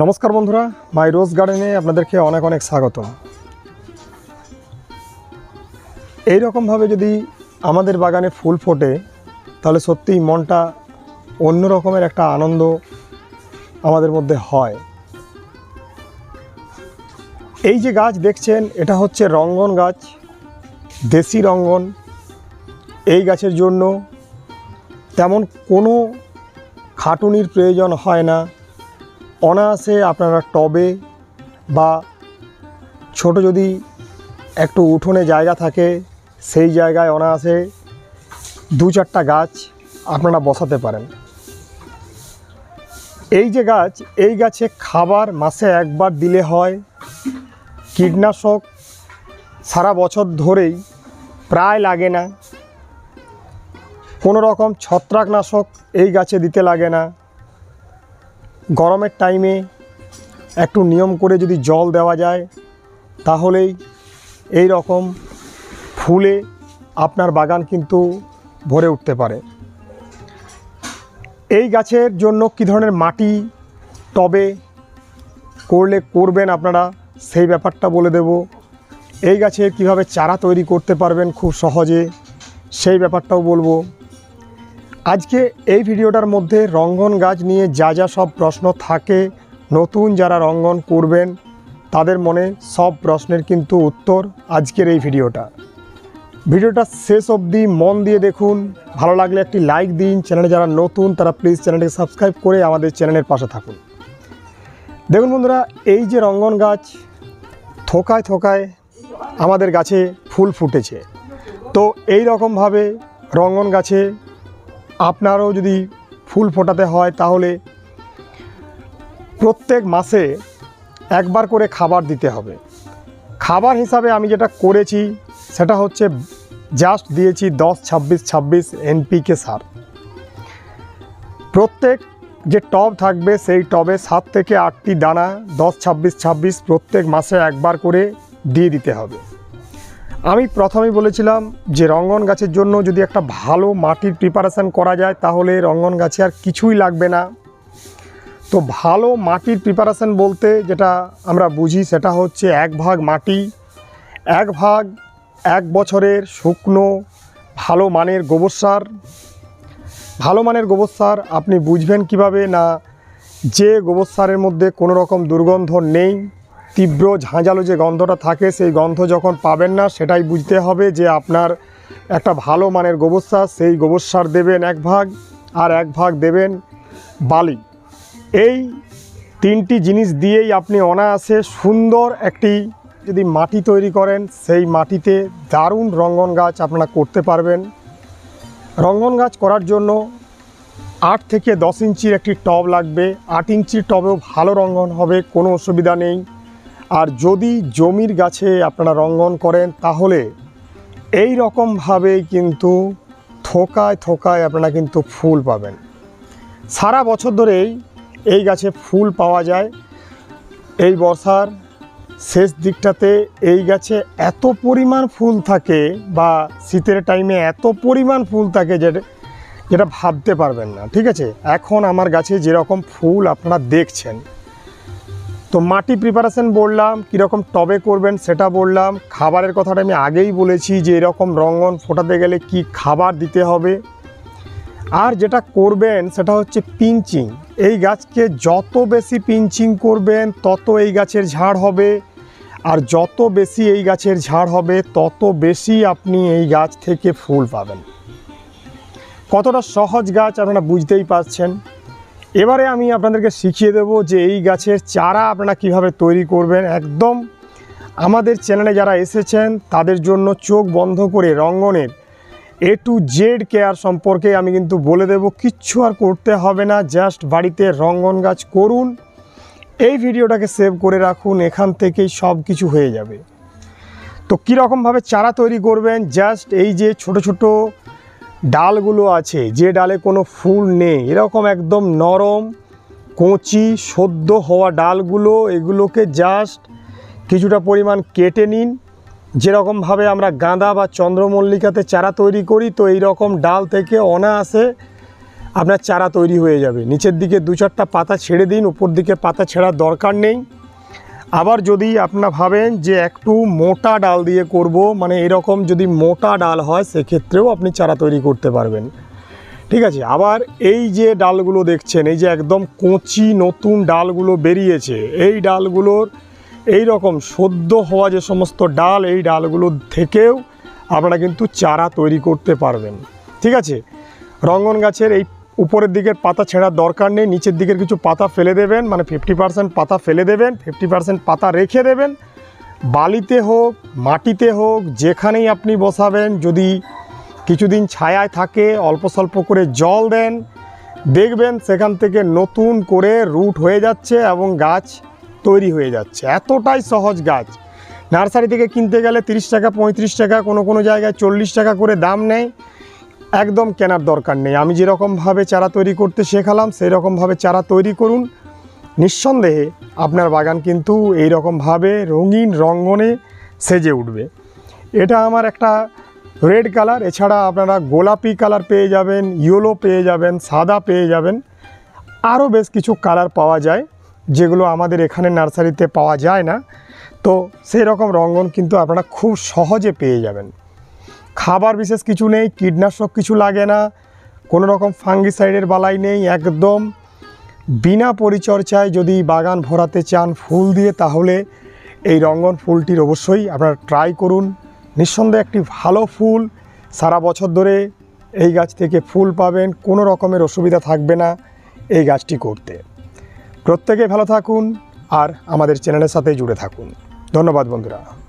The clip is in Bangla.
নমস্কার বন্ধুরা, মাই রোজ গার্ডেনে আপনাদেরকে অনেক অনেক স্বাগত। এই রকমভাবে যদি আমাদের বাগানে ফুল ফোটে, তাহলে সত্যিই মনটা অন্য রকমের একটা আনন্দ আমাদের মধ্যে হয়। এই যে গাছ দেখছেন, এটা হচ্ছে রঙ্গন গাছ, দেশি রঙ্গন। এই গাছের জন্য তেমন কোনো খাটুনির প্রয়োজন হয় না। অনায়াসে আপনারা টবে বা ছোট যদি একটু উঠোনে জায়গা থাকে, সেই জায়গায় অনায়াসে দু চারটা গাছ আপনারা বসাতে পারেন। এই যে গাছ, এই গাছে খাবার মাসে একবার দিলে হয়। কীটনাশক সারা বছর ধরেই প্রায় লাগে না। কোনো রকম ছত্রাকনাশক এই গাছে দিতে লাগে না। গরমের টাইমে একটু নিয়ম করে যদি জল দেওয়া যায়, তাহলেই এই রকম ফুলে আপনার বাগান কিন্তু ভরে উঠতে পারে। এই গাছের জন্য কী ধরনের মাটি টবে করলে করবেন আপনারা, সেই ব্যাপারটা বলে দেব। এই গাছের কীভাবে চারা তৈরি করতে পারবেন খুব সহজে, সেই ব্যাপারটাও বলব। আজকে এই ভিডিওটার মধ্যে রঙ্গন গাছ নিয়ে যা যা সব প্রশ্ন থাকে, নতুন যারা রঙ্গন করবেন, তাদের মনে সব প্রশ্নের কিন্তু উত্তর আজকের এই ভিডিওটা। ভিডিওটা শেষ অবধি মন দিয়ে দেখুন, ভালো লাগলে একটি লাইক দিন, চ্যানেলে যারা নতুন তারা প্লিজ চ্যানেলটিকে সাবস্ক্রাইব করে আমাদের চ্যানেলের পাশে থাকুন। দেখুন বন্ধুরা, এই যে রঙ্গন গাছ থোকায় থোকায় আমাদের গাছে ফুল ফুটেছে। তো এই রকমভাবে রঙ্গন গাছে আপনারও যদি ফুল ফোটাতে হয় তাহলে প্রত্যেক মাসে একবার করে খাবার দিতে হবে। খাবার হিসাবে আমি যেটা করেছি সেটা হচ্ছে জাস্ট দিয়েছি দশ, ছাব্বিশ ছাব্বিশ এনপিকে সার। প্রত্যেক যে টব থাকবে সেই টবে সাত থেকে আটটি দানা দশ, ছাব্বিশ ছাব্বিশ প্রত্যেক মাসে একবার করে দিয়ে দিতে হবে। আমি প্রথমেই বলেছিলাম যে রঙ্গন গাছের জন্য যদি একটা ভালো মাটির প্রিপারেশান করা যায়, তাহলে রঙ্গন গাছে আর কিছুই লাগবে না। তো ভালো মাটির প্রিপারেশান বলতে যেটা আমরা বুঝি, সেটা হচ্ছে এক ভাগ মাটি, এক ভাগ এক বছরের শুকনো, ভালো মানের গোবর সার। ভালো মানের গোবর সার আপনি বুঝবেন কীভাবে না যে গোবর সারের মধ্যে কোনো রকম দুর্গন্ধ নেই। তীব্র ঝাঁঝালো যে গন্ধটা থাকে, সেই গন্ধ যখন পাবেন না, সেটাই বুঝতে হবে যে আপনার একটা ভালো মানের গোবর সার, সেই গোবর সার দেবেন এক ভাগ আর এক ভাগ দেবেন বালি। এই তিনটি জিনিস দিয়েই আপনি অনায়াসে সুন্দর একটি যদি মাটি তৈরি করেন, সেই মাটিতে দারুণ রঙ্গন গাছ আপনারা করতে পারবেন। রঙ্গন গাছ করার জন্য আট থেকে দশ ইঞ্চির একটি টব লাগবে। আট ইঞ্চির টবেও ভালো রঙ্গন হবে, কোনো অসুবিধা নেই। আর যদি জমির গাছে আপনারা রঙ্গন করেন, তাহলে এই রকমভাবেই কিন্তু থোকায় থোকায় আপনারা কিন্তু ফুল পাবেন। সারা বছর ধরেই এই গাছে ফুল পাওয়া যায়। এই বর্ষার শেষ দিকটাতে এই গাছে এত পরিমাণ ফুল থাকে বা শীতের টাইমে এত পরিমাণ ফুল থাকে যে যেটা ভাবতে পারবেন না, ঠিক আছে? এখন আমার গাছে যেরকম ফুল আপনারা দেখছেন তো মাটি প্রিপারেশন বললাম, কীরকম টবে করবেন সেটা বললাম। খাবারের কথাটা আমি আগেই বলেছি যে এরকম রঙ্গন ফোটাতে গেলে কি খাবার দিতে হবে। আর যেটা করবেন সেটা হচ্ছে পিঞ্চিং। এই গাছকে যত বেশি পিঞ্চিং করবেন, তত এই গাছের ঝাড় হবে। আর যত বেশি এই গাছের ঝাড় হবে, তত বেশি আপনি এই গাছ থেকে ফুল পাবেন। কতটা সহজ গাছ আপনারা বুঝতেই পারছেন। এবারে আমি আপনাদেরকে শিখিয়ে দেব যে এই গাছের চারা আপনারা কীভাবে তৈরি করবেন। একদম আমাদের চ্যানেলে যারা এসেছেন, তাদের জন্য চোখ বন্ধ করে রঙ্গনের এ টু জেড কেয়ার সম্পর্কে আমি কিন্তু বলে দেব, কিচ্ছু আর করতে হবে না জাস্ট বাড়িতে রঙ্গন গাছ করুন। এই ভিডিওটাকে সেভ করে রাখুন, এখান থেকেই সব কিছু হয়ে যাবে। তো কীরকমভাবে চারা তৈরি করবেন জাস্ট এই যে ছোট ছোট ডালগুলো আছে, যে ডালে কোনো ফুল নেই। এরকম একদম নরম, কচি, সদ্য হওয়া ডালগুলো, এগুলোকে জাস্ট কিছুটা পরিমাণ কেটে নিন। যেরকমভাবে আমরা গাঁদা বা চন্দ্রমল্লিকাতে চারা তৈরি করি, তো এই রকম ডাল থেকে অনায়াসে আপনার চারা তৈরি হয়ে যাবে। নিচের দিকে দু চারটা পাতা ছেড়ে দিন, উপর দিকে পাতা ছেঁড়ার দরকার নেই। আবার যদি আপনারা ভাবেন যে একটু মোটা ডাল দিয়ে করব মানে এরকম যদি মোটা ডাল হয়, সেক্ষেত্রেও আপনি চারা তৈরি করতে পারবেন। ঠিক আছে? আবার এই যে ডালগুলো দেখছেন, এই যে একদম কচি নতুন ডালগুলো বেরিয়েছে, এই ডালগুলোর এই রকম সদ্য হওয়া যে সমস্ত ডাল, এই ডালগুলো থেকেও আপনারা কিন্তু চারা তৈরি করতে পারবেন। ঠিক আছে? রঙ্গন গাছের এই উপরের দিকের পাতা ছেঁড়ার দরকার নেই, নিচের দিকের কিছু পাতা ফেলে দেবেন মানে ফিফটি পার্সেন্ট পাতা ফেলে দেবেন ফিফটি পার্সেন্ট পাতা রেখে দেবেন। বালিতে হোক, মাটিতে হোক, যেখানেই আপনি বসাবেন, যদি কিছুদিন ছায়ায় থাকে, অল্প স্বল্প করে জল দেন, দেখবেন সেখান থেকে নতুন করে রুট হয়ে যাচ্ছে এবং গাছ তৈরি হয়ে যাচ্ছে। এতটাই সহজ গাছ। নার্সারি থেকে কিনতে গেলে তিরিশ টাকা, পঁয়ত্রিশ টাকা, কোনো কোনো জায়গায় চল্লিশ টাকা করে দাম নেয়। একদম কেনার দরকার নেই। আমি যেরকমভাবে চারা তৈরি করতে শেখালাম সেই রকমভাবে চারা তৈরি করুন। নিঃসন্দেহে আপনার বাগান কিন্তু এই রকমভাবে রঙিন রঙ্গনে সেজে উঠবে। এটা আমার একটা রেড কালার, এছাড়া আপনারা গোলাপি কালার পেয়ে যাবেন, ইয়েলো পেয়ে যাবেন, সাদা পেয়ে যাবেন। আরও বেশ কিছু কালার পাওয়া যায়, যেগুলো আমাদের এখানে নার্সারিতে পাওয়া যায় না। তো সেই রকম রঙ্গন কিন্তু আপনারা খুব সহজে পেয়ে যাবেন। খাবার বিশেষ কিছু নেই, কীটনাশক কিছু লাগে না, কোনো রকম ফাঙ্গিসাইডের বালাই নেই, একদম। বিনা পরিচর্যায় যদি বাগান ভরাতে চান ফুল দিয়ে, তাহলে এই রঙ্গন ফুলটির অবশ্যই আপনারা ট্রাই করুন। নিঃসন্দেহে একটি ভালো ফুল। সারা বছর ধরে এই গাছ থেকে ফুল পাবেন, কোনো রকমের অসুবিধা থাকবে না এই গাছটি করতে। প্রত্যেকে ভালো থাকুন আর আমাদের চ্যানেলের সাথে জুড়ে থাকুন। ধন্যবাদ বন্ধুরা।